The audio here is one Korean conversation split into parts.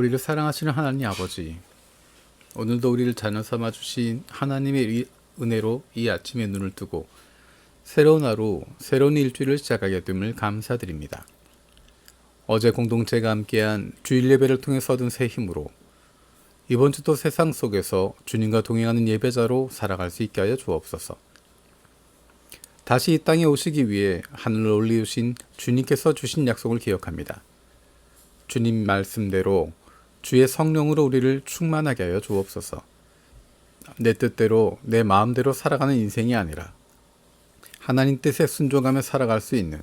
우리를 사랑하시는 하나님 아버지, 오늘도 우리를 자녀 삼아 주신 하나님의 이- 은혜로 이 아침에 눈을 뜨고 새로운 하루, 새로운 일주일을 시작하게 됨을 감사드립니다. 어제 공동체가 함께한 주일 예배를 통해 얻은 새 힘으로 이번 주도 세상 속에서 주님과 동행하는 예배자로 살아갈 수 있게 하여 주옵소서. 다시 이 땅에 오시기 위해 하늘을 올리우신 주님께서 주신 약속을 기억합니다. 주님 말씀대로 주의 성령으로 우리를 충만하게 하여 주옵소서. 내 뜻대로 내 마음대로 살아가는 인생이 아니라 하나님 뜻에 순종하며 살아갈 수 있는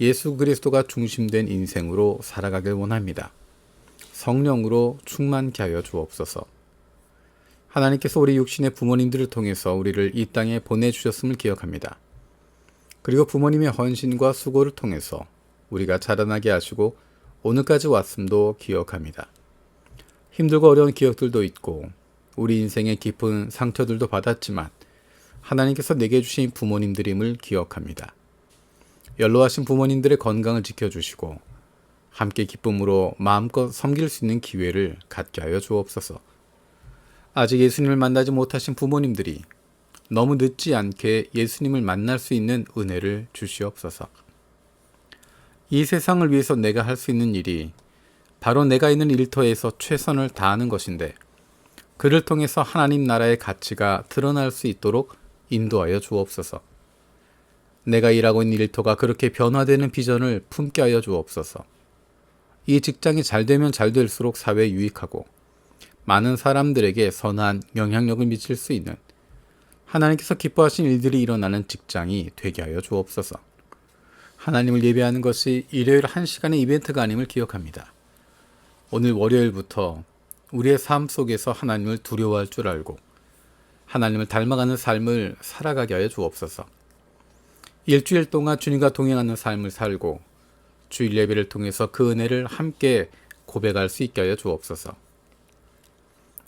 예수 그리스도가 중심된 인생으로 살아가길 원합니다. 성령으로 충만케 하여 주옵소서. 하나님께서 우리 육신의 부모님들을 통해서 우리를 이 땅에 보내주셨음을 기억합니다. 그리고 부모님의 헌신과 수고를 통해서 우리가 자라나게 하시고 오늘까지 왔음도 기억합니다. 힘들고 어려운 기억들도 있고 우리 인생의 깊은 상처들도 받았지만 하나님께서 내게 주신 부모님들임을 기억합니다. 연로하신 부모님들의 건강을 지켜주시고 함께 기쁨으로 마음껏 섬길 수 있는 기회를 갖게 하여 주옵소서. 아직 예수님을 만나지 못하신 부모님들이 너무 늦지 않게 예수님을 만날 수 있는 은혜를 주시옵소서. 이 세상을 위해서 내가 할 수 있는 일이 바로 내가 있는 일터에서 최선을 다하는 것인데 그를 통해서 하나님 나라의 가치가 드러날 수 있도록 인도하여 주옵소서. 내가 일하고 있는 일터가 그렇게 변화되는 비전을 품게 하여 주옵소서. 이 직장이 잘 되면 잘 될수록 사회에 유익하고 많은 사람들에게 선한 영향력을 미칠 수 있는 하나님께서 기뻐하신 일들이 일어나는 직장이 되게 하여 주옵소서. 하나님을 예배하는 것이 일요일 한 시간의 이벤트가 아님을 기억합니다. 오늘 월요일부터 우리의 삶 속에서 하나님을 두려워할 줄 알고 하나님을 닮아가는 삶을 살아가게 하여 주옵소서. 일주일 동안 주님과 동행하는 삶을 살고 주일 예배를 통해서 그 은혜를 함께 고백할 수 있게 하여 주옵소서.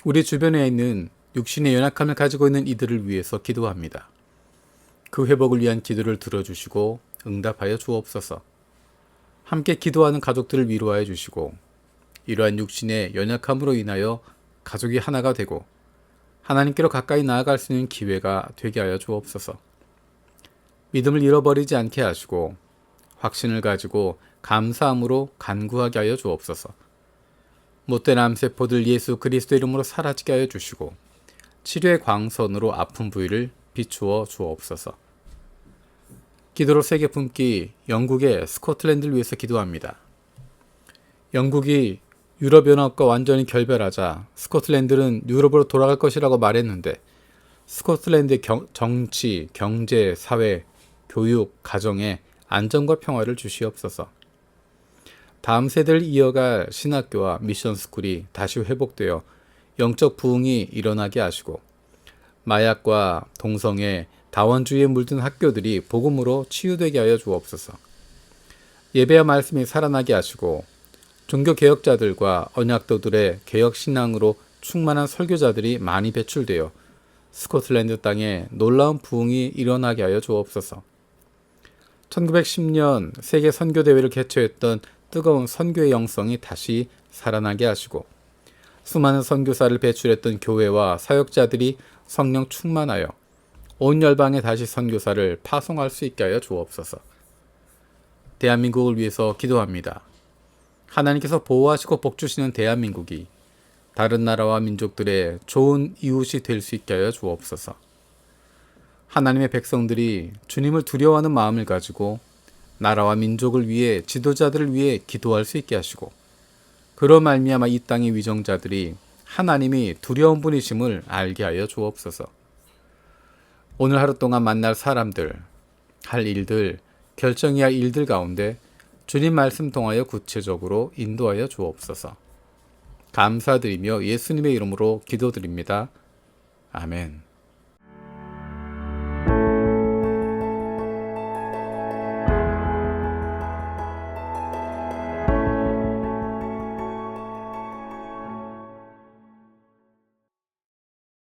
우리 주변에 있는 육신의 연약함을 가지고 있는 이들을 위해서 기도합니다. 그 회복을 위한 기도를 들어주시고 응답하여 주옵소서. 함께 기도하는 가족들을 위로하여 주시고 이러한 육신의 연약함으로 인하여 가족이 하나가 되고 하나님께로 가까이 나아갈 수 있는 기회가 되게 하여 주옵소서. 믿음을 잃어버리지 않게 하시고 확신을 가지고 감사함으로 간구하게 하여 주옵소서. 못된 암세포들 예수 그리스도 이름으로 사라지게 하여 주시고 치료의 광선으로 아픈 부위를 비추어 주옵소서. 기도로 세계 품기 영국의 스코틀랜드를 위해서 기도합니다. 영국이 유럽연합과 완전히 결별하자 스코틀랜드는 유럽으로 돌아갈 것이라고 말했는데 스코틀랜드의 경, 정치, 경제, 사회, 교육, 가정에 안정과 평화를 주시옵소서. 다음 세대를 이어갈 신학교와 미션 스쿨이 다시 회복되어 영적 부흥이 일어나게 하시고 마약과 동성애, 다원주의에 물든 학교들이 복음으로 치유되게 하여 주옵소서. 예배와 말씀이 살아나게 하시고 종교 개혁자들과 언약도들의 개혁 신앙으로 충만한 설교자들이 많이 배출되어 스코틀랜드 땅에 놀라운 부흥이 일어나게 하여 주옵소서. 1910년 세계 선교 대회를 개최했던 뜨거운 선교의 영성이 다시 살아나게 하시고 수많은 선교사를 배출했던 교회와 사역자들이 성령 충만하여 온 열방에 다시 선교사를 파송할 수 있게 하여 주옵소서. 대한민국을 위해서 기도합니다. 하나님께서 보호하시고 복주시는 대한민국이 다른 나라와 민족들의 좋은 이웃이 될 수 있게 하여 주옵소서. 하나님의 백성들이 주님을 두려워하는 마음을 가지고 나라와 민족을 위해 지도자들을 위해 기도할 수 있게 하시고 그로 말미암아 이 땅의 위정자들이 하나님이 두려운 분이심을 알게 하여 주옵소서. 오늘 하루 동안 만날 사람들, 할 일들, 결정해야 할 일들 가운데 주님 말씀 통하여 구체적으로 인도하여 주옵소서. 감사드리며 예수님의 이름으로 기도드립니다. 아멘.